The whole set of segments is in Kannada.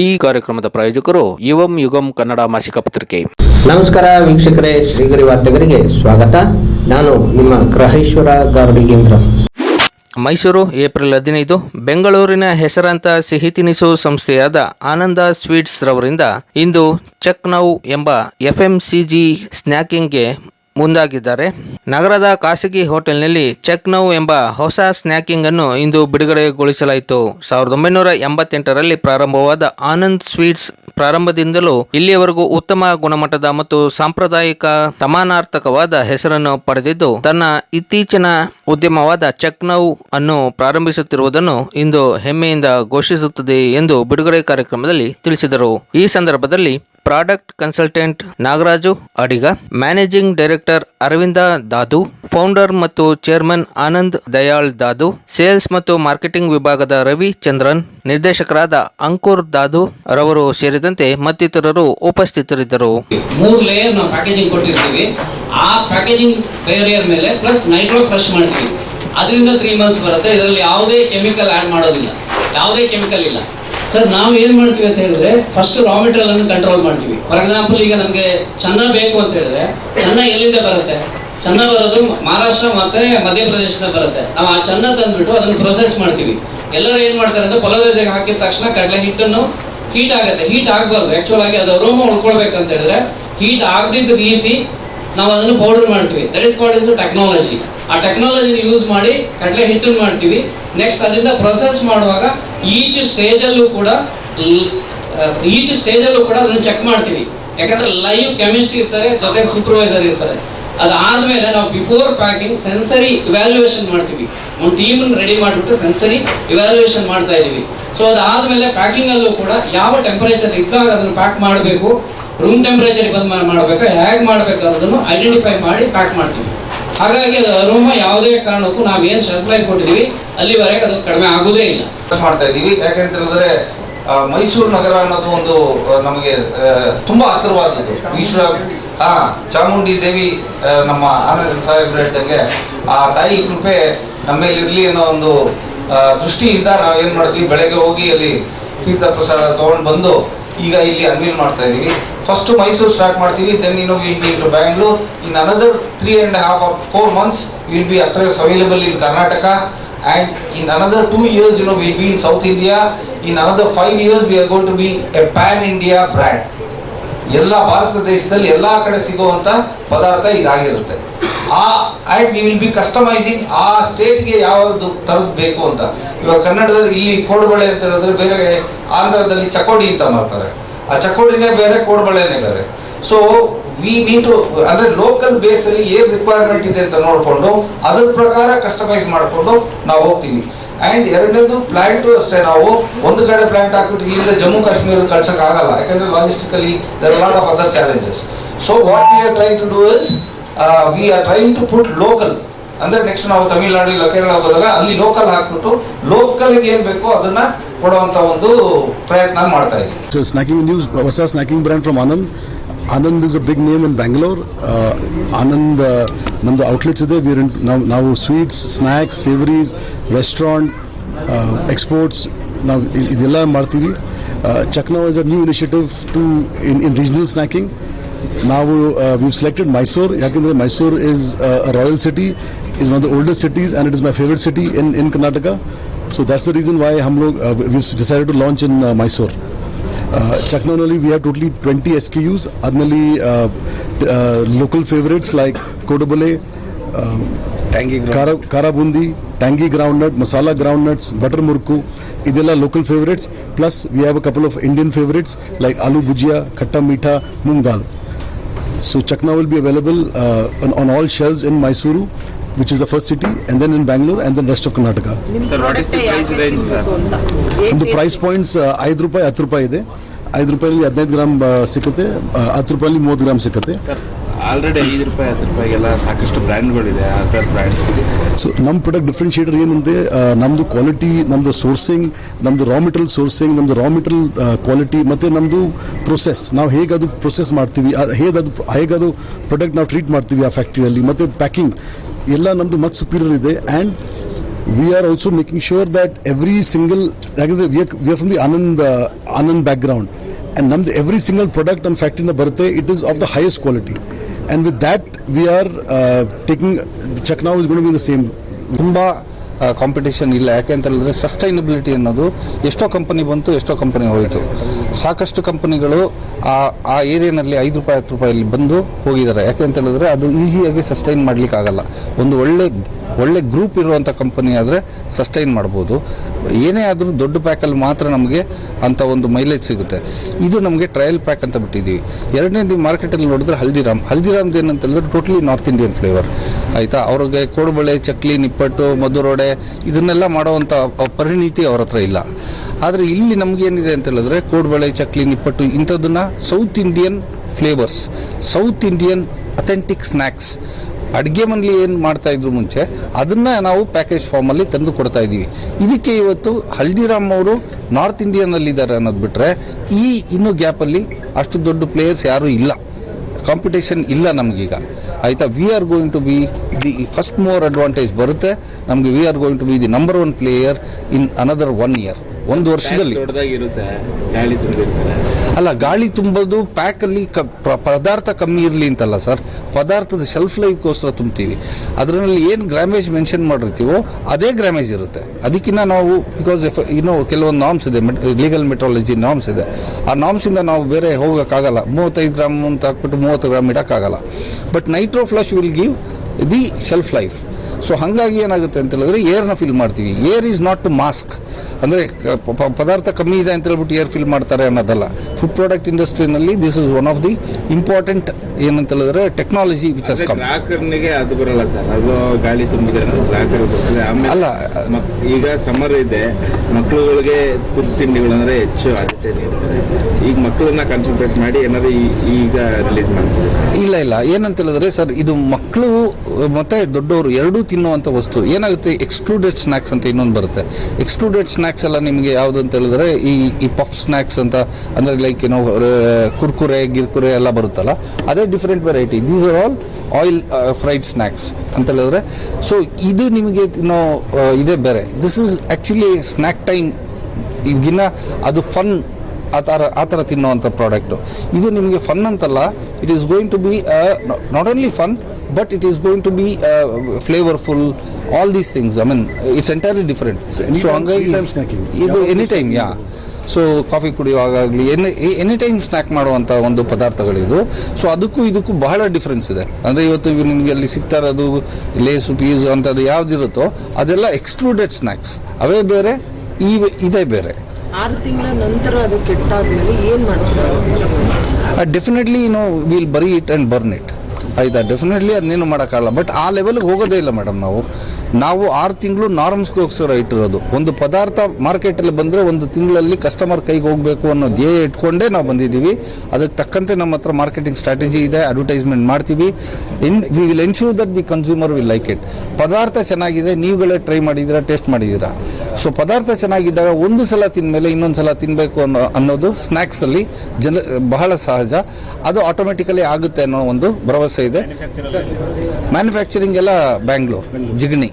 ಈ ಕಾರ್ಯಕ್ರಮದ ಪ್ರಾಯೋಜಕರು ಯುವಂ ಯುಗಂ ಕನ್ನಡ ಮಾಸಿಕ ಪತ್ರಿಕೆ. ನಮಸ್ಕಾರ ವೀಕ್ಷಕರೇ ಶ್ರೀಗರಿ ವಾರ್ತೆಗರಿಗೆ ಸ್ವಾಗತ. ನಾನು ನಿಮ್ಮ ಗ್ರಹೇಶ್ವರ ಗಾರ್ಡಿಗೇಂದ್ರ ಮೈಸೂರು ಏಪ್ರಿಲ್ ಹದಿನೈದು ಬೆಂಗಳೂರಿನ ಹೆಸರಾಂತ ಸಿಹಿ ತಿನಿಸು ಸಂಸ್ಥೆಯಾದ ಆನಂದ ಸ್ವೀಟ್ಸ್ ರವರಿಂದ ಇಂದು ಚೆಕ್ ನೌ ಎಂಬ ಎಫ್ಎಂಸಿಜಿ ಸ್ನ್ಯಾಕಿಂಗ್ಗೆ ಮುಂದಾಗಿದ್ದಾರೆ. ನಗರದ ಖಾಸಗಿ ಹೋಟೆಲ್ನಲ್ಲಿ ಚೆಕ್ ನೌ ಎಂಬ ಹೊಸ ಸ್ನ್ಯಾಕಿಂಗ್ ಅನ್ನು ಇಂದು ಬಿಡುಗಡೆಗೊಳಿಸಲಾಯಿತು. ಸಾವಿರದ ಒಂಬೈನೂರ ಎಂಬತ್ತೆಂಟರಲ್ಲಿ ಪ್ರಾರಂಭವಾದ ಆನಂದ್ ಸ್ವೀಟ್ಸ್ ಪ್ರಾರಂಭದಿಂದಲೂ ಇಲ್ಲಿಯವರೆಗೂ ಉತ್ತಮ ಗುಣಮಟ್ಟದ ಮತ್ತು ಸಾಂಪ್ರದಾಯಿಕ ಸಮಾನಾರ್ಥಕವಾದ ಹೆಸರನ್ನು ಪಡೆದಿದ್ದು, ತನ್ನ ಇತ್ತೀಚಿನ ಉದ್ಯಮವಾದ ಚೆಕ್ನೌ ಅನ್ನು ಪ್ರಾರಂಭಿಸುತ್ತಿರುವುದನ್ನು ಇಂದು ಹೆಮ್ಮೆಯಿಂದ ಘೋಷಿಸುತ್ತದೆ ಎಂದು ಬಿಡುಗಡೆ ಕಾರ್ಯಕ್ರಮದಲ್ಲಿ ತಿಳಿಸಿದರು. ಈ ಸಂದರ್ಭದಲ್ಲಿ product consultant Nagaraju, Adiga, managing director Aravinda Dadu, founder ಮತ್ತು ಚೇರ್ಮನ್ ಆನಂದ್ ದಯಾಳ್ ದಾದು, ಸೇಲ್ಸ್ ಮತ್ತು ಮಾರ್ಕೆಟಿಂಗ್ ವಿಭಾಗದ ರವಿ ಚಂದ್ರನ್, ನಿರ್ದೇಶಕರಾದ ಅಂಕುರ್ ದಾದು ರವರು ಸೇರಿದಂತೆ ಮತ್ತಿತರರು ಉಪಸ್ಥಿತರಿದ್ದರು. ಮೂರು ಲೇಯರ್ ನಾವು ಪ್ಯಾಕೇಜಿಂಗ್ ಕೊಟ್ಟಿರ್ತೀವಿ. ಆ ಪ್ಯಾಕೇಜಿಂಗ್ ಲೇಯರ್ ಮೇಲೆ ಪ್ಲಸ್ ನೈಟ್ರೋ ಫ್ರೆಶ್ ಮಾಡ್ತೀವಿ. ಅದರಿಂದ ತ್ರೀ ಮಂತ್ಸ್ ಬರುತ್ತೆ. ಇದರಲ್ಲಿ ಯಾವುದೇ ಕೆಮಿಕಲ್ ಆ್ಯಡ್ ಮಾಡೋದಿಲ್ಲ. ಯಾವುದೇ ಕೆಮಿಕಲ್ ಇಲ್ಲ. ಸರ್ ನಾವು ಏನ್ ಮಾಡ್ತೀವಿ ಅಂತ ಹೇಳಿದ್ರೆ ಫಸ್ಟ್ ರಾ ಮೆಟೀರಿಯಲ್ ಅನ್ನು ಕಂಟ್ರೋಲ್ ಮಾಡ್ತೀವಿ. ಫಾರ್ ಎಕ್ಸಾಂಪಲ್ ಈಗ ನಮಗೆ ಚೆನ್ನ ಬೇಕು ಅಂತ ಹೇಳಿದ್ರೆ, ಚೆನ್ನ ಎಲ್ಲಿಂದ ಬರುತ್ತೆ? ಚೆನ್ನ ಬರೋದು ಮಹಾರಾಷ್ಟ್ರ ಮತ್ತೆ ಮಧ್ಯಪ್ರದೇಶದಿಂದ ಬರುತ್ತೆ. ನಾವು ಆ ಚೆನ್ನ ತಂದ್ಬಿಟ್ಟು ಅದನ್ನು ಪ್ರೊಸೆಸ್ ಮಾಡ್ತೀವಿ. ಎಲ್ಲರೂ ಏನ್ ಮಾಡ್ತಾರೆ ಅಂದ್ರೆ ಜೊತೆಗೆ ಹಾಕಿದ ತಕ್ಷಣ ಕಡಲೆ ಹಿಟ್ಟನ್ನು ಹೀಟ್ ಆಗುತ್ತೆ. ಹೀಟ್ ಆಗಬಾರ್ದು. ಆಕ್ಚುಲ್ ಆಗಿ ಅದು ರೋಮ ಉಳ್ಕೊಳ್ಬೇಕಂತ ಹೇಳಿದ್ರೆ ಹೀಟ್ ಆಗದಿದ್ದ ರೀತಿ ನಾವು ಅದನ್ನು ಪೌಡರ್ ಮಾಡ್ತೀವಿ. That is called is technology ಆ ಟೆಕ್ನಾಲಜಿ ಯೂಸ್ ಮಾಡಿ ಕಡಲೆ ಹಿಟ್ಟನ್ನು ಮಾಡ್ತೀವಿ. ನೆಕ್ಸ್ಟ್ ಅದರಿಂದ ಪ್ರೊಸೆಸ್ ಮಾಡುವಾಗ ಈಚ್ ಸ್ಟೇಜ್ ಅಲ್ಲೂ ಕೂಡ ಈಚ್ ಸ್ಟೇಜ್ ಅಲ್ಲೂ ಕೂಡ ಅದನ್ನು ಚೆಕ್ ಮಾಡ್ತೀವಿ. ಯಾಕಂದ್ರೆ ಲೈವ್ ಕೆಮಿಸ್ಟ್ರಿ ಇರ್ತಾರೆ ಜೊತೆ ಸೂಪರ್ವೈಸರ್ ಇರ್ತಾರೆ. ಅದಾದ್ಮೇಲೆ ನಾವು ಬಿಫೋರ್ ಪ್ಯಾಕಿಂಗ್ ಸೆನ್ಸರಿ ಇವ್ಯಾಲ್ಯೂಯೇಷನ್ ಮಾಡ್ತೀವಿ. ಒಂದು ಟೀಮ್ ರೆಡಿ ಮಾಡಿಬಿಟ್ಟು ಸೆನ್ಸರಿ ಇವ್ಯಾಲ್ಯೂಯೇಷನ್ ಮಾಡ್ತಾ ಇದೀವಿ. ಸೊ ಅದಾದ್ಮೇಲೆ ಪ್ಯಾಕಿಂಗ್ ಅಲ್ಲೂ ಕೂಡ ಯಾವ ಟೆಂಪರೇಚರ್ ಇದ್ದಾಗ ಅದನ್ನು ಪ್ಯಾಕ್ ಮಾಡಬೇಕು ರೂಮ್ ಟೆಂಪರೇಚರ್ ಬಂದ್ ಮಾಡಬೇಕು, ಹೇಗೆ ಮಾಡಬೇಕು ಅನ್ನೋದನ್ನು ಐಡೆಂಟಿಫೈ ಮಾಡಿ ಪ್ಯಾಕ್ ಮಾಡ್ತೀವಿ. ಹಾಗಾಗಿ ಅದು ಅರೋಮ ಯಾವುದೇ ಕಾರಣಕ್ಕೂ ನಾವು ಏನು ಕೊಟ್ಟಿದೀವಿ ಅಲ್ಲಿವರೆಗೆ ಅದು ಕಡಿಮೆ ಆಗೋದೇ ಇಲ್ಲ. ಮಾಡ್ತಾ ಇದೀವಿ ಯಾಕೆಂತ ಹೇಳಿದ್ರೆ ಮೈಸೂರು ನಗರ ಅನ್ನೋದು ಒಂದು ನಮಗೆ ಆ, ತುಂಬಾ ಹತ್ತಿರವಾದದ್ದು. ಈಶ್ವರ ಹಾ ಚಾಮುಂಡಿ ದೇವಿ ನಮ್ಮ ಆನಂದ ಸಾಹೇಬ್ರು ಹೇಳ್ದಂಗೆ ಆ ತಾಯಿ ಕೃಪೆ ನಮ್ಮ ಮೇಲೆ ಅನ್ನೋ ಒಂದು ಆ, ದೃಷ್ಟಿಯಿಂದ ನಾವು ಏನ್ ಮಾಡ್ತೀವಿ ಬೆಳಗ್ಗೆ ಹೋಗಿ ಅಲ್ಲಿ ತೀರ್ಥ ಪ್ರಸಾದ ತಗೊಂಡು ಬಂದು ಈಗ ಇಲ್ಲಿ ಅನ್ವೀಲ್ ಮಾಡ್ತಾ ಇದೀವಿ. ಫಸ್ಟ್ ಮೈಸೂರು ಸ್ಟಾರ್ಟ್ ಮಾಡ್ತೀವಿ ದೆನ್ ಇನ್ನು will be to Bangalore in another three and half four months will be across available in Karnataka and in another two years you know will be in south India in another five years we are going to be a pan India brand. ಎಲ್ಲ ಭಾರತ ದೇಶದಲ್ಲಿ ಎಲ್ಲಾ ಕಡೆ ಸಿಗುವಂತ ಪದಾರ್ಥ ಇದಾಗಿರುತ್ತೆ. ಆ and we will be customising ಆ ಸ್ಟೇಟ್ಗೆ ಯಾವ್ದು ಥರದ್ದು ಬೇಕು ಅಂತ. ಇವಾಗ ಕನ್ನಡದಲ್ಲಿ ಇಲ್ಲಿ ಕೋಡುಬಳೆ ಅಂತ ಹೇಳಿದ್ರೆ ಬೇರೆ ಆಂಧ್ರದಲ್ಲಿ ಚಕೋಡಿ ಅಂತ ಮಾಡ್ತಾರೆ. ಆ ಚಕೋಡಿನೇ ಬೇರೆ, ಕೋಡುಬಳೆನೇ ಸೊ ವಿ ನೀಡ್ ಟು ಅಂದ್ರೆ ಲೋಕಲ್ ಬೇಸ್ ಅಲ್ಲಿ ಏನ್ ರಿಕ್ವೈರ್ಮೆಂಟ್ ಇದೆ ಅಂತ ನೋಡ್ಕೊಂಡು, ಅದ್ರ ಪ್ರಕಾರ ಕಸ್ಟಮೈಸ್ ಮಾಡಿಕೊಂಡು ನಾವು ಹೋಗ್ತೀವಿ. ಅಂಡ್ ಎರಡನೇದು ಪ್ಲಾಂಟ್ ಅಷ್ಟೇ, ನಾವು ಒಂದು ಕಡೆ ಪ್ಲಾಂಟ್ ಹಾಕ್ಬಿಟ್ಟು ಇಲ್ಲಿಂದ ಜಮ್ಮು ಕಾಶ್ಮೀರ ಕಳ್ಸಕ್ ಆಗಲ್ಲ. ಯಾಕಂದ್ರೆ logistically there lot of other challenges so what we are trying to do is we are trying to put local ಅಂದ್ರೆ ನೆಕ್ಸ್ಟ್ ನಾವು ತಮಿಳ್ನಾಡು ಇಲ್ಲ ಕೇರಳ ಹೋದಾಗ ಅಲ್ಲಿ ಲೋಕಲ್ ಹಾಕ್ಬಿಟ್ಟು ಲೋಕಲ್ ಏನ್ ಬೇಕೋ ಅದನ್ನ ಕೊಡುವಂತ ಒಂದು ಪ್ರಯತ್ನ ಮಾಡ್ತಾ ಇದ್ದೀವಿ. ಸ್ನಾಕಿಂಗ್ ನ್ಯೂಸ್ ಹೊಸ snacking brand from Anand Anand is a big name in Bangalore Anand ನಮ್ದು ಔಟ್ಲೆಟ್ಸ್ ಇದೆ. ವೀರ್ ನಾವು ನಾವು sweets snacks savouries restaurant exports ನಾವು ಇದೆಲ್ಲ ಮಾಡ್ತೀವಿ. Chakno is a new initiative to in in regional snacking ನಾವು ವಿ ಸೆಲೆಕ್ಟೆಡ್ ಮೈಸೂರು ಯಾಕೆಂದರೆ Mysuru is royal city is one the oldest cities and it is my favourite city in in Karnataka so thats the reason why ಹಮ್ ಲೋಗ್ we decided to launch Mysore. Mysore Chaknonali, we have totally 20 SKUs. Adnali, uh, uh, local favorites like Kodabale, uh, Kara, Karabundi, Tangy groundnut, Masala groundnuts, Butter Murku. Idella local favorites. Plus, we have a couple of Indian favorites like Aloo Bhujia, Khatta Meetha, Moong Dal. So Chakna will be available uh, on, on all shelves in Mysuru, which is the first city, and then in Bangalore, and then rest of Karnataka. Sir, what is the price range, sir? ಒಂದು ಪ್ರೈಸ್ ಪಾಯಿಂಟ್ಸ್ ಐದು ರೂಪಾಯಿ ಹತ್ತು ರೂಪಾಯಿ ಇದೆ. ಐದು ರೂಪಾಯಲ್ಲಿ ಹದಿನೈದು ಗ್ರಾಮ್ ಆ, ಸಿಗುತ್ತೆ ಆ, ಹತ್ತು ರೂಪಾಯಲ್ಲಿ ಮೂವತ್ತು ಗ್ರಾಮ್ ಸಿಗುತ್ತೆ ಸರ್ ಆಲ್ರೆಡಿ ಐದು ರೂಪಾಯಿ ಹತ್ತು ರೂಪಾಯಿಗೆಲ್ಲ ಸಾಕಷ್ಟು ಬ್ರ್ಯಾಂಡ್ಗಳಿದೆ ಅದರ್ ಬ್ರ್ಯಾಂಡ್ಸ್ ಸೊ ನಮ್ಮ ಪ್ರಾಡಕ್ಟ್ ಡಿಫ್ರೆನ್ಶಿಯೇಟರ್ ಏನಂದ್ರೆ ನಮ್ಮದು ನಮ್ದು ಕ್ವಾಲಿಟಿ ನಮ್ದು ಸೋರ್ಸಿಂಗ್ ನಮ್ದು ರಾ ಮೆಟೀರಿಯಲ್ ಸೋರ್ಸಿಂಗ್ ನಮ್ದು ರಾ ಮೆಟೀರಿಯಲ್ ಕ್ವಾಲಿಟಿ ಮತ್ತೆ ನಮ್ದು ಪ್ರೊಸೆಸ್ ನಾವು ಹೇಗೆ ಅದು ಪ್ರೊಸೆಸ್ ಮಾಡ್ತೀವಿ ಹೇಗೆ ಅದು ಹೇಗೆ ಅದು ಪ್ರಾಡಕ್ಟ್ ನಾವು ಟ್ರೀಟ್ ಮಾಡ್ತೀವಿ ಆ ಫ್ಯಾಕ್ಟ್ರಿಯಲ್ಲಿ ಮತ್ತೆ ಪ್ಯಾಕಿಂಗ್ ಎಲ್ಲ ನಮ್ಮದು ಮಚ್ ಸುಪೀರಿಯರ್ ಇದೆ. And we are also making sure that every single ಯಾಕಂದರೆ we are from the Anand Anand background and ನಮ್ಮದು ಎವ್ರಿ ಸಿಂಗಲ್ ಪ್ರಾಡಕ್ಟ್ ನಮ್ಮ ಫ್ಯಾಕ್ಟ್ರಿಂದ ಬರುತ್ತೆ. It is of the highest quality and with that we are taking Chakno is gonna same ತುಂಬ ಕಾಂಪಿಟೇಷನ್ ಇಲ್ಲ. ಯಾಕೆ ಅಂತ ಹೇಳಿದ್ರೆ ಸಸ್ಟೈನಬಿಲಿಟಿ ಅನ್ನೋದು ಎಷ್ಟೋ ಕಂಪನಿ ಬಂತು, ಎಷ್ಟೋ ಕಂಪನಿ ಹೋಯಿತು. ಸಾಕಷ್ಟು ಕಂಪನಿಗಳು ಆ ಆ ಏರಿಯಾನಲ್ಲಿ ಐದು ರೂಪಾಯಿ, ಹತ್ತು ರೂಪಾಯಲ್ಲಿ ಬಂದು ಹೋಗಿದ್ದಾರೆ. ಯಾಕೆ ಅಂತ ಹೇಳಿದ್ರೆ ಅದು ಈಸಿಯಾಗಿ ಸಸ್ಟೈನ್ ಮಾಡ್ಲಿಕ್ಕೆ ಆಗಲ್ಲ ಒಂದು ಒಳ್ಳೆ ಒಳ್ಳೆ ಗ್ರೂಪ್ ಇರುವಂಥ ಕಂಪನಿ ಆದರೆ ಸಸ್ಟೈನ್ ಮಾಡ್ಬೋದು. ಏನೇ ಆದರೂ ದೊಡ್ಡ ಪ್ಯಾಕಲ್ಲಿ ಮಾತ್ರ ನಮಗೆ ಅಂಥ ಒಂದು ಮೈಲೇಜ್ ಸಿಗುತ್ತೆ. ಇದು ನಮಗೆ ಟ್ರಯಲ್ ಪ್ಯಾಕ್ ಅಂತ ಬಿಟ್ಟಿದ್ದೀವಿ ಎರಡನೇದು ಮಾರ್ಕೆಟಲ್ಲಿ ನೋಡಿದ್ರೆ ಹಲ್ದಿರಾಮ್. ಹಲ್ದಿರಾಮ್ದು ಏನಂತ ಹೇಳಿದ್ರೆ ಟೋಟ್ಲಿ ನಾರ್ತ್ ಇಂಡಿಯನ್ ಫ್ಲೇವರ್ ಆಯಿತಾ? ಅವ್ರಿಗೆ ಕೋಡುಬಳೆ, ಚಕ್ಲಿ, ನಿಪ್ಪಟ್ಟು, ಮಧುರೋಡೆ ಇದನ್ನೆಲ್ಲ ಮಾಡುವಂಥ ಪರಿಣಿತಿ ಅವ್ರ ಹತ್ರ ಇಲ್ಲ. ಆದರೆ ಇಲ್ಲಿ ನಮಗೇನಿದೆ ಅಂತ ಹೇಳಿದ್ರೆ kodubale, chakli, nippattu ಇಂಥದ್ದನ್ನ South Indian flavours South Indian authentic snacks ಅಡುಗೆ ಮನೆಯಲ್ಲಿ ಏನು ಮಾಡ್ತಾ ಇದ್ರು ಮುಂಚೆ ಅದನ್ನ ನಾವು ಪ್ಯಾಕೇಜ್ ಫಾರ್ಮಲ್ಲಿ ತಂದು ಕೊಡ್ತಾ ಇದ್ದೀವಿ ಇದಕ್ಕೆ ಇವತ್ತು ಹಲ್ದಿರಾಮ್ ಅವರು ನಾರ್ತ್ ಇಂಡಿಯನ್ನಲ್ಲಿದ್ದಾರೆ ಅನ್ನೋದು ಬಿಟ್ಟರೆ ಈ ಇನ್ನೂ ಗ್ಯಾಪಲ್ಲಿ ಅಷ್ಟು ದೊಡ್ಡ ಪ್ಲೇಯರ್ಸ್ ಯಾರೂ ಇಲ್ಲ. ಕಾಂಪಿಟೇಷನ್ ಇಲ್ಲ ನಮಗೀಗ. ಆಯಿತಾ? We are going to be the first more advantage ಬರುತ್ತೆ. ನಮಗೆ we are going to be the number one player in another one year ಒಂದು ವರ್ಷದಲ್ಲಿ. ಅಲ್ಲ, ಗಾಳಿ ತುಂಬೋದು ಪ್ಯಾಕಲ್ಲಿ ಕ ಪದಾರ್ಥ ಕಮ್ಮಿ ಇರಲಿ ಅಂತಲ್ಲ ಸರ್. ಪದಾರ್ಥದ ಶೆಲ್ಫ್ ಲೈಫ್ಗೋಸ್ಕರ ತುಂಬ್ತೀವಿ. ಅದರಲ್ಲಿ ಏನು ಗ್ರಾಮೇಜ್ ಮೆನ್ಷನ್ ಮಾಡಿರ್ತೀವೋ, ಅದೇ ಗ್ರಾಮೇಜ್ ಇರುತ್ತೆ. ಅದಕ್ಕಿಂತ ನಾವು ಬಿಕಾಸ್ ಇನ್ನೂ ಕೆಲವೊಂದು ನಾಮ್ಸ್ ಇದೆ ಲೀಗಲ್ ಮೆಟ್ರಾಲಜಿ ನಾಮ್ಸ್ ಇದೆ. ಆ ನಾಮ್ಸಿಂದ ನಾವು ಬೇರೆ ಹೋಗೋಕ್ಕಾಗಲ್ಲ. ಮೂವತ್ತೈದು ಗ್ರಾಮ್ ಅಂತ ಹಾಕ್ಬಿಟ್ಟು ಮೂವತ್ತು gram ಇಡೋಕ್ಕಾಗಲ್ಲ. But nitro flush will give the shelf life so ಹಾಗಾಗಿ ಏನಾಗುತ್ತೆ ಅಂತ ಹೇಳಿದ್ರೆ ಏರ್ನ ಫಿಲ್ ಮಾಡ್ತೀವಿ. Air is not to mask ಅಂದರೆ ಪದಾರ್ಥ ಕಮ್ಮಿ ಇದೆ ಅಂತ ಹೇಳ್ಬಿಟ್ಟು ಏರ್ ಫಿಲ್ ಮಾಡ್ತಾರೆ ಅನ್ನೋದಲ್ಲ. Food product ಇಂಡಸ್ಟ್ರಿನಲ್ಲಿ this is one of the important ಏನಂತ ಹೇಳಿದ್ರೆ ಟೆಕ್ನಾಲಜಿ ವಿಚ್ ಹಸ್ ಕಮ್ ಅದು ಬರಲ್ಲ ಸರ್. ಅದು ಗಾಳಿ ತುಂಬಿದೆ ಅಲ್ಲ. ಈಗ ಸಮ್ಮರ್ ಇದೆ. ಮಕ್ಕಳುಗಳಿಗೆ ತುರ್ತು ತಿಂಡಿಗಳು ಅಂದ್ರೆ ಹೆಚ್ಚು ಆದ್ಯತೆ ನೀಡ್ತಾರೆ. ಈಗ ಮಕ್ಕಳನ್ನ ಕಾನ್ಸಂಟ್ರೇಟ್ ಮಾಡಿ ಏನಾದ್ರು ಈಗ ರಿಲೀಸ್ ಮಾಡ್ತಾರೆ. ಇಲ್ಲ ಇಲ್ಲ. ಏನಂತ ಹೇಳಿದ್ರೆ ಸರ್ ಇದು ಮಕ್ಕಳು ಮತ್ತೆ ದೊಡ್ಡವರು ಎರಡೂ ತಿನ್ನುವಂಥ ವಸ್ತು. ಏನಾಗುತ್ತೆ? ಎಕ್ಸ್ಕ್ಲೂಡೆಡ್ ಸ್ನ್ಯಾಕ್ಸ್ ಅಂತ ಇನ್ನೊಂದು ಬರುತ್ತೆ. ಎಕ್ಸ್ಕ್ಲೂಡೆಡ್ ಸ್ನ್ಯಾಕ್ಸ್ ಎಲ್ಲ ನಿಮಗೆ ಯಾವುದು ಅಂತ ಹೇಳಿದ್ರೆ ಈ ಈ ಪಫ್ ಸ್ನ್ಯಾಕ್ಸ್ ಅಂತ ಅಂದರೆ ಲೈಕ್ ಏನೋ ಕುರ್ಕುರೆ ಗಿರ್ಕುರೆ ಎಲ್ಲ ಬರುತ್ತಲ್ಲ ಅದೇ different variety these are all oil fried snacks ಅಂತ ಹೇಳಿದ್ರೆ ಸೊ ಇದು ನಿಮಗೆ ತಿನ್ನೋ ಆ, ಇದೇ ಬೇರೆ. This is actually snack time ದಿನ ಅದು ಫನ್ ಆ ಥರ ಆ ಥರ ತಿನ್ನುವಂಥ ಪ್ರಾಡಕ್ಟು ಇದು ನಿಮಗೆ ಫನ್ ಅಂತಲ್ಲ it is going to be not only fun but it is going to be flavourful all these things I mean it's entirely different anytime, so ಹಂಗಾಗಿ anytime snacking. ಇದು any time yeah so coffee ಕುಡಿಯುವಾಗಲಿ any any time snack ಮಾಡುವಂಥ ಒಂದು ಪದಾರ್ಥಗಳಿದು. ಸೊ ಅದಕ್ಕೂ ಇದಕ್ಕೂ ಬಹಳ ಡಿಫ್ರೆನ್ಸ್ ಇದೆ. ಅಂದರೆ ಇವತ್ತು ನಿಮ್ಗೆ ನಿಮಗೆ ಅಲ್ಲಿ ಸಿಗ್ತಾ ಇರೋದು ಲೇಸು ಪೀಸು ಅಂಥದ್ದು ಯಾವ್ದಿರುತ್ತೋ ಅದೆಲ್ಲ ಎಕ್ಸ್ಕ್ಲೂಡೆಡ್ ಸ್ನ್ಯಾಕ್ಸ್ ಅವೇ ಬೇರೆ ಈ ಇದೇ ಬೇರೆ. ಆರು ತಿಂಗಳ ನಂತರ ಅದು ಕೆಟ್ಟಾದ್ಮೇಲೆ ಏನ್ ಮಾಡ್ತಾರೆ? Definitely no will bury it and burn it ಆಯ್ತಾ ಡೆಫಿನೆಟ್ಲಿ ಅದನ್ನೇನು ಮಾಡೋಕ್ಕಾಗಲ್ಲ ಬಟ್ ಆ ಲೆವೆಲ್ಗೆ ಹೋಗೋದೇ ಇಲ್ಲ ಮೇಡಮ್ ನಾವು. ನಾವು ಆರು ತಿಂಗಳು ನಾರ್ಮ್ಸ್ಗೋಸ್ಕರ ಇಟ್ಟಿರೋದು. ಒಂದು ಪದಾರ್ಥ ಮಾರ್ಕೆಟಲ್ಲಿ ಬಂದರೆ ಒಂದು ತಿಂಗಳಲ್ಲಿ ಕಸ್ಟಮರ್ ಕೈಗೆ ಹೋಗಬೇಕು ಅನ್ನೋ ಧ್ಯೇಯ ಇಟ್ಕೊಂಡೇ ನಾವು ಬಂದಿದ್ದೀವಿ. ಅದಕ್ಕೆ ತಕ್ಕಂತೆ ನಮ್ಮ ಹತ್ರ ಮಾರ್ಕೆಟಿಂಗ್ ಸ್ಟ್ರಾಟಜಿ ಇದೆ ಅಡ್ವರ್ಟೈಸ್ಮೆಂಟ್ ಮಾಡ್ತೀವಿ. In we will ensure that the consumer will like it ಪದಾರ್ಥ ಚೆನ್ನಾಗಿದೆ ನೀವುಗಳೇ ಟ್ರೈ ಮಾಡಿದ್ದೀರಾ ಟೇಸ್ಟ್ ಮಾಡಿದ್ದೀರಾ? ಸೊ ಪದಾರ್ಥ ಚೆನ್ನಾಗಿದ್ದಾಗ ಒಂದು ಸಲ ತಿಂದಮೇಲೆ ಇನ್ನೊಂದು ಸಲ ತಿನ್ನಬೇಕು ಅನ್ನೋ, ಅನ್ನೋದು ಸ್ನ್ಯಾಕ್ಸಲ್ಲಿ ಜನ, ಬಹಳ ಸಹಜ. ಅದು ಆಟೋಮೆಟಿಕಲಿ ಆಗುತ್ತೆ ಅನ್ನೋ ಒಂದು ಭರವಸೆ ಇದೆ. ಮ್ಯಾನುಫ್ಯಾಕ್ಚರಿಂಗ್ ಎಲ್ಲ Bangalore Jigani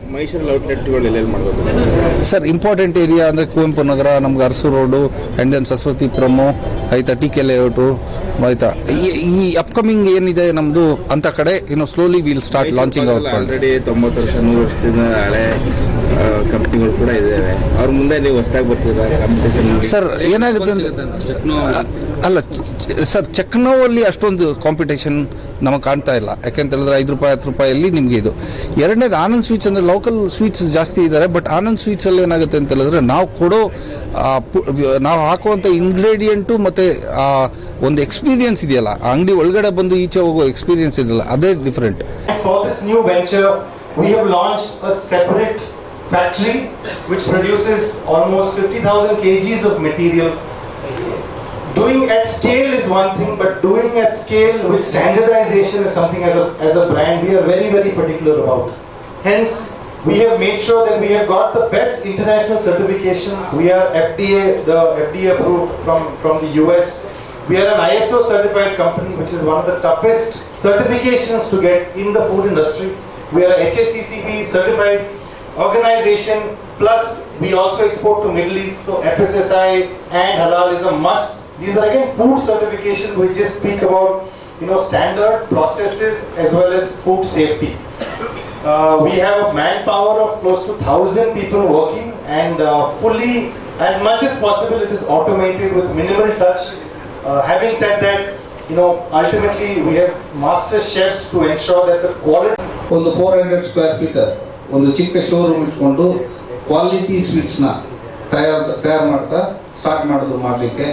sir important area ಅಂದರೆ ಕುವೆಂಪು ನಗರ ನಮ್ಗೆ Arasu road and then Saraswathipuram ಆಯ್ತಾ ಟಿ ಕೆ ಲೇಔಟು ಆಯ್ತಾ. ಈ- ಈ ಅಪ್ಕಮಿಂಗ್ ಏನಿದೆ ನಮ್ಮದು ಅಂತ ಕಡೆ ಇನ್ನು slowly will start launching out already ತೊಂಬತ್ತು ವರ್ಷ ನೂರು ವರ್ಷದಿಂದ ಹಳೆ ಕಂಪ್ನಿಗಳು ಕೂಡ ಇದ್ದಾವೆ ಅವ್ರ ಮುಂದೆ ನೀವು ಹೊಸದಾಗಿ ಬರ್ತೀರಾ? ಸರ್ ಏನಾಗುತ್ತೆ ಅಲ್ಲ ಸರ್ ಚೆಕ್ನೋವಲ್ಲಿ ಅಷ್ಟೊಂದು ಕಾಂಪಿಟೇಷನ್ ನಮಗೆ ಕಾಣ್ತಾ ಇಲ್ಲ. ಯಾಕೆಂತ ಹೇಳಿದ್ರೆ ಐದು ರೂಪಾಯಿ ಹತ್ತು ರೂಪಾಯಲ್ಲಿ ನಿಮಗೆ ಇದು. ಎರಡನೇದು ಆನಂದ್ ಸ್ವೀಟ್ಸ್ ಅಂದರೆ ಲೋಕಲ್ ಸ್ವೀಟ್ಸ್ ಜಾಸ್ತಿ ಇದ್ದಾರೆ ಬಟ್ ಆನಂದ್ ಸ್ವೀಟ್ಸಲ್ಲಿ ಏನಾಗುತ್ತೆ ಅಂತ ಹೇಳಿದ್ರೆ ನಾವು ಕೊಡೋ ನಾವು ಹಾಕುವಂಥ ಇಂಗ್ರೀಡಿಯೆಂಟು ಮತ್ತು ಒಂದು ಎಕ್ಸ್ಪೀರಿಯನ್ಸ್ ಇದೆಯಲ್ಲ ಆ ಅಂಗಡಿ ಒಳಗಡೆ ಬಂದು ಈಚೆ ಹೋಗೋ ಎಕ್ಸ್ಪೀರಿಯನ್ಸ್ ಇದೆಯಲ್ಲ ಅದೇ different which produces almost 50,000 kgs of material. Doing at scale is one thing, but doing at scale with standardization is something as a, as a brand we are very, very particular about. Hence, we have made sure that we have got the best international certifications. We are FDA, the FDA approved from, from the US. We are an ISO certified company, which is one of the toughest certifications to get in the food industry. We are HACCP certified organization. Plus, we also export to Middle East, so FSSI and halal is a must. These are again food certification, which just speak about you know standard processes as well as food safety. Uh, we have a manpower of close to thousand people working, and uh, fully as much as possible, it is automated with minimal touch. Uh, having said that, you know ultimately we have master chefs to ensure that the quality. ಒಂದು ಫೋರ್ ಹಂಡ್ರೆಡ್ ಸ್ಕ್ವೇರ್ ಫೀಟ್ ಒಂದು ಚಿಕ್ಕ ಶೋರೂಮ್ ಇಟ್ಕೊಂಡು ಕ್ವಾಲಿಟಿ ಸ್ವೀಟ್ಸ್ನ ತಯಾರು ತಯಾರು ಮಾಡ್ತಾ ಸ್ಟಾರ್ಟ್ ಮಾಡಿದ್ರು ಮಾಡಲಿಕ್ಕೆ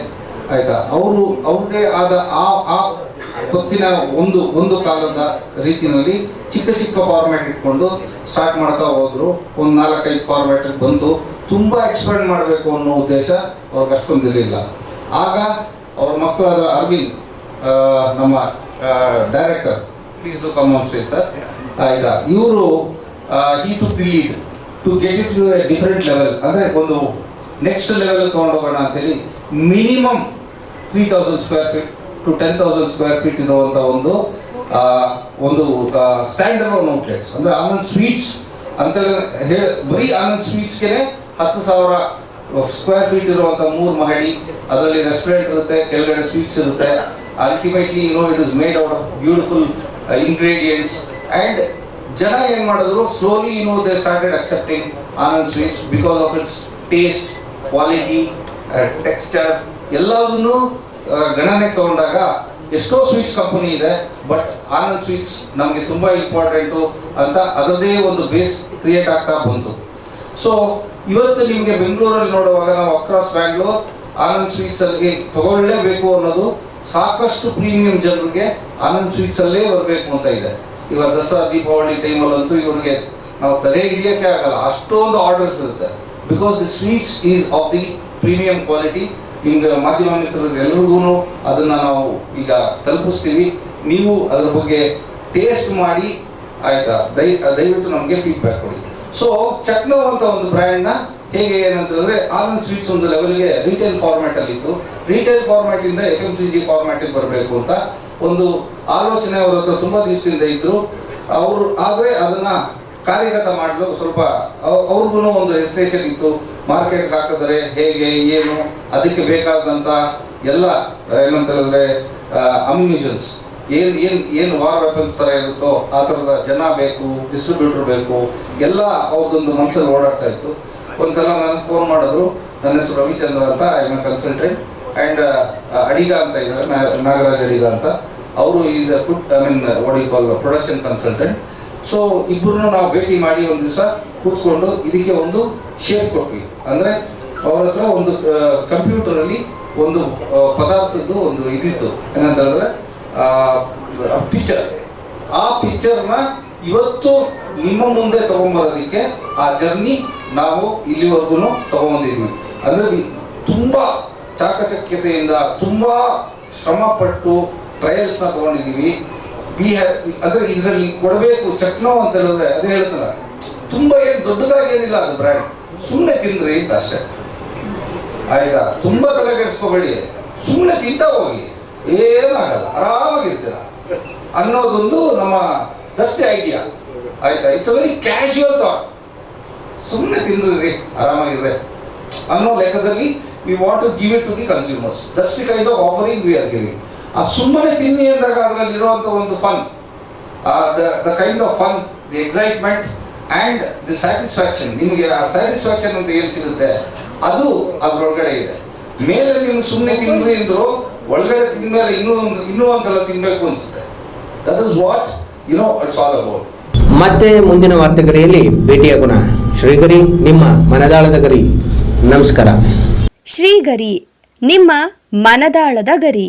ಆಯ್ತಾ? ಅವರು ಅವ್ರದೇ ಆದ ಆ ಆ ಹೊತ್ತಿನ ಒಂದು ಒಂದು ಕಾಲದ ರೀತಿಯಲ್ಲಿ ಚಿಕ್ಕ ಚಿಕ್ಕ ಫಾರ್ಮ್ಯಾಟ್ ಇಟ್ಕೊಂಡು ಸ್ಟಾರ್ಟ್ ಮಾಡ್ತಾ ಹೋದ್ರು. ಒಂದು ನಾಲ್ಕೈದು ಫಾರ್ಮ್ಯಾಟ್ ಬಂತು ತುಂಬಾ ಎಕ್ಸ್ಪೆಂಡ್ ಮಾಡಬೇಕು ಅನ್ನೋ ಉದ್ದೇಶ ಅವ್ರಿಗೆ ಅಷ್ಟೊಂದು ಇರಲಿಲ್ಲ ಆಗ ಅವ್ರ ಮಕ್ಕಳಾದ ಅರವಿಂದ್ ನಮ್ಮ director please do come on stage sir ಆಯ್ತಾ ಇವರು he to lead to get it to different level ಅಂದ್ರೆ ಒಂದು ನೆಕ್ಸ್ಟ್ ಲೆವೆಲ್ ತಗೊಂಡೋಗೋಣ ಅಂತೇಳಿ minimum three thousand square feet to ten thousand square feet ಇರುವಂತ ಒಂದು ಒಂದು ಸ್ಟ್ಯಾಂಡರ್ಡ್ ಒನ್ ಔಟ್ಲೆಟ್ಸ್ ಅಂದ್ರೆ ಆನಂದ್ ಸ್ವೀಟ್ಸ್ ಅಂತ ಹೇಳಿ ಬರೀ ಆನಂದ್ ಸ್ವೀಟ್ಸ್ಗೆ ಹತ್ತು ಸಾವಿರ ಸ್ಕ್ವೇರ್ ಫೀಟ್ ಇರುವಂತ ಮೂರು ಮಹಡಿ, ಅದರಲ್ಲಿ ರೆಸ್ಟೋರೆಂಟ್ ಇರುತ್ತೆ, ಕೆಳಗಡೆ ಸ್ವೀಟ್ಸ್ ಇರುತ್ತೆ. Ultimately you know it is made out of beautiful ingredients and ಜನ ಏನ್ ಮಾಡಿದ್ರು slowly you know they started accepting Anand sweets because of its taste quality texture ಎಲ್ಲದನ್ನು ಗಣನೆ ತಗೊಂಡಾಗ ಎಷ್ಟೋ ಸ್ವೀಟ್ಸ್ ಕಂಪನಿ ಇದೆ, ಬಟ್ ಆನಂದ್ ಸ್ವೀಟ್ಸ್ ನಮಗೆ ತುಂಬಾ ಇಂಪಾರ್ಟೆಂಟು ಅಂತ ಅದರದೇ ಒಂದು ಬೇಸ್ ಕ್ರಿಯೇಟ್ ಆಗ್ತಾ ಬಂತು. ಸೊ ಇವತ್ತು ನಿಮಗೆ ಬೆಂಗಳೂರಲ್ಲಿ ನೋಡುವಾಗ ನಾವು ಅಕ್ರಾಸ್ ಬ್ಯಾಂಗ್ಳೂರ್ ಆನಂದ್ ಸ್ವೀಟ್ಸ್ ಅಲ್ಲಿ ತಗೊಳ್ಳೇಬೇಕು ಅನ್ನೋದು ಸಾಕಷ್ಟು ಪ್ರೀಮಿಯಂ ಜನರಿಗೆ ಆನಂದ್ ಸ್ವೀಟ್ಸ್ ಅಲ್ಲೇ ಬರಬೇಕು ಅಂತ ಇದೆ. ಇವಾಗ ದಸರಾ, ದೀಪಾವಳಿ ಟೈಮಲ್ಲಂತೂ ಇವರಿಗೆ ನಾವು ತಲೆ ಹಿಡಿಯಕ್ಕೆ ಆಗಲ್ಲ. ಅಷ್ಟೊಂದು ಆರ್ಡರ್ಸ್ ಇರುತ್ತೆ. Because the sweets is of the premium quality ಹಿಂಗ ಮಾಧ್ಯಮ ಮಿತ್ರರಿಗೆಲ್ಲರಿಗೂ ಅದನ್ನ ನಾವು ಈಗ ತಲುಪಿಸ್ತೀವಿ. ನೀವು ಅದ್ರ ಬಗ್ಗೆ ಟೇಸ್ಟ್ ಮಾಡಿ, ಆಯ್ತಾ? ದಯ ದಯವಿಟ್ಟು ನಮಗೆ ಫೀಡ್ಬ್ಯಾಕ್ ಕೊಡಿ. ಸೊ ಚಕ್ನೋ ಅಂತ ಒಂದು ಬ್ರ್ಯಾಂಡ್ನ ಹೇಗೆ ಏನಂತಂದ್ರೆ ಆನಂದ್ ಸ್ವೀಟ್ಸ್ ಒಂದು ಲೆವೆಲ್ಗೆ ರಿಟೇಲ್ ಫಾರ್ಮ್ಯಾಟ್ ಅಲ್ಲಿ ಇತ್ತು ರಿಟೇಲ್ ಫಾರ್ಮ್ಯಾಟ್ ಇಂದ F M C G format ಬರಬೇಕು ಅಂತ ಒಂದು ಆಲೋಚನೆ ಅವರ ಹತ್ರ ತುಂಬಾ ದಿವಸದಿಂದ ಇದ್ರು. ಅವರು, ಆದ್ರೆ ಅದನ್ನ ಕಾರ್ಯಗತ ಮಾಡಲು ಸ್ವಲ್ಪ ಅವ್ರಿಗೂ ಒಂದು ಹೆಸಿಟೇಷನ್ ಇತ್ತು. ಮಾರ್ಕೆಟ್ ಹಾಕಿದರೆ ಹೇಗೆ, ಏನು, ಅದಕ್ಕೆ ಬೇಕಾದಂತ ಎಲ್ಲ ಏನಂತ ಹೇಳಿದ್ರೆ ಅಮ್ಯುನಿಷನ್ಸ್ ಏನ್ ಏನ್, ಏನು ವಾರ್ ವೆಪನ್ಸ್ ತರ ಇರುತ್ತೋ ಆ ತರದ ಜನ ಬೇಕು ಡಿಸ್ಟ್ರಿಬ್ಯೂಟರ್ ಬೇಕು, ಎಲ್ಲ ಅವ್ರದ್ದೊಂದು ಮನಸ್ಸಲ್ಲಿ ಓಡಾಡ್ತಾ ಇತ್ತು. ಒಂದ್ಸಲ ನನಗೆ ಫೋನ್ ಮಾಡಿದ್ರು, ನನ್ನ ಹೆಸರು ರವಿಚಂದ್ರ ಅಂತ I am consultant and Adiga ಅಂತ ಇದ್ದಾರೆ ನಾಗರಾಜ್ ಅಡಿಗ ಅಂತ. ಅವರು is a food I mean what call production consultant so ಇಬ್ಬರು ನಾವು ಭೇಟಿ ಮಾಡಿ ಒಂದು ದಿವಸ ಕೂತ್ಕೊಂಡು ಇದಕ್ಕೆ ಒಂದು ಶೇಪ್ ಕೊಟ್ವಿ. ಅಂದ್ರೆ ಅವ್ರ ಹತ್ರ ಒಂದು ಕಂಪ್ಯೂಟರ್ ಅಲ್ಲಿ ಒಂದು ಪದಾರ್ಥದ್ದು ಒಂದು ಇದಿತ್ತು. ಏನಂತ ಹೇಳಿದ್ರೆ ಪಿಕ್ಚರ್ ಆ ಪಿಕ್ಚರ್ನ ಇವತ್ತು ನಿಮ್ಮ ಮುಂದೆ ತಗೊಂಬರೋದಕ್ಕೆ ಆ ಜರ್ನಿ ನಾವು ಇಲ್ಲಿವರೆಗೂ ತಗೊಂಡಿದ್ವಿ ಅಂದ್ರೆ ತುಂಬ ಚಾಕಚಕ್ಯತೆಯಿಂದ ತುಂಬಾ ಶ್ರಮಪಟ್ಟು ಪಟ್ಟು ತಗೊಂಡಿದ್ದೀವಿ. ಅಂದ್ರೆ ಇದರಲ್ಲಿ ಕೊಡಬೇಕು, ಚಕ್ನೋ ಅಂತ ಹೇಳಿದ್ರೆ ಅದೇ ಹೇಳ್ತಾರ ತುಂಬಾ ಏನ್ ದೊಡ್ಡದಾಗಿ ಏನಿಲ್ಲ ಅದು ಬ್ರ್ಯಾಂಡ್ ಸುಮ್ಮನೆ ತಿಂದ್ರಿ ಅಂತ ಅಷ್ಟೇ. ಆಯ್ತಾ? ತುಂಬಾ ತಲೆ ಕೆಡಿಸ್ಕೋಬೇಡಿ. ಸುಮ್ಮನೆ ತಿಂತ ಹೋಗಿ. ಏನಾಗಲ್ಲ ಆರಾಮಾಗಿರ್ತೀರ ಅನ್ನೋದೊಂದು ನಮ್ಮ ದರ್ಶಿ ಐಡಿಯಾ ಆಯ್ತಾ? ಇಟ್ಸ್ ವೆರಿ ಕ್ಯಾಶುವಲ್ ಥಾಟ್ ಸುಮ್ಮನೆ ತಿಂದ್ರಿ ಆರಾಮಾಗಿದ್ರೆ ಅನ್ನೋ ಲೆಕ್ಕದಲ್ಲಿ we want to give it to the consumers that's kind of offering we are giving ಆ ಸುಮ್ಮನೆ ತಿನ್ನಿ ಅಂದಾಗ ಅದರಲ್ಲಿ ಇರುವಂತ ಒಂದು fun the kind of fun the excitement and the satisfaction ನಿಮಗೆ ಆ ಸ್ಯಾಟಿಸ್ಫ್ಯಾಕ್ಷನ್ ಅಂತ ಏನು ಸಿಗುತ್ತೆ? ಅದು ಅದ್ರೊಳಗಡೆ ಇದೆ. ಮೇಲೆ ನೀವು ಸುಮ್ಮನೆ ತಿನ್ನಿ ಅಂದ್ರು ಒಳಗಡೆ ತಿಂದ್ಮೇಲೆ ಇನ್ನೂ ಒಂದು ಇನ್ನೂ ಒಂದ್ಸಲ ತಿನ್ಬೇಕು ಅನ್ಸುತ್ತೆ. That is what you know it's all about ಮತ್ತೆ ಮುಂದಿನ ವಾರ್ತೆಗರಿಯಲ್ಲಿ ಭೇಟಿಯಾಗೋಣ ಶ್ರೀಗರಿ ನಿಮ್ಮ ಮನದಾಳದ ಗರಿ. ನಮಸ್ಕಾರ. ಶ್ರೀಗರಿ ನಿಮ್ಮ ಮನದಾಳದ ಗರಿ.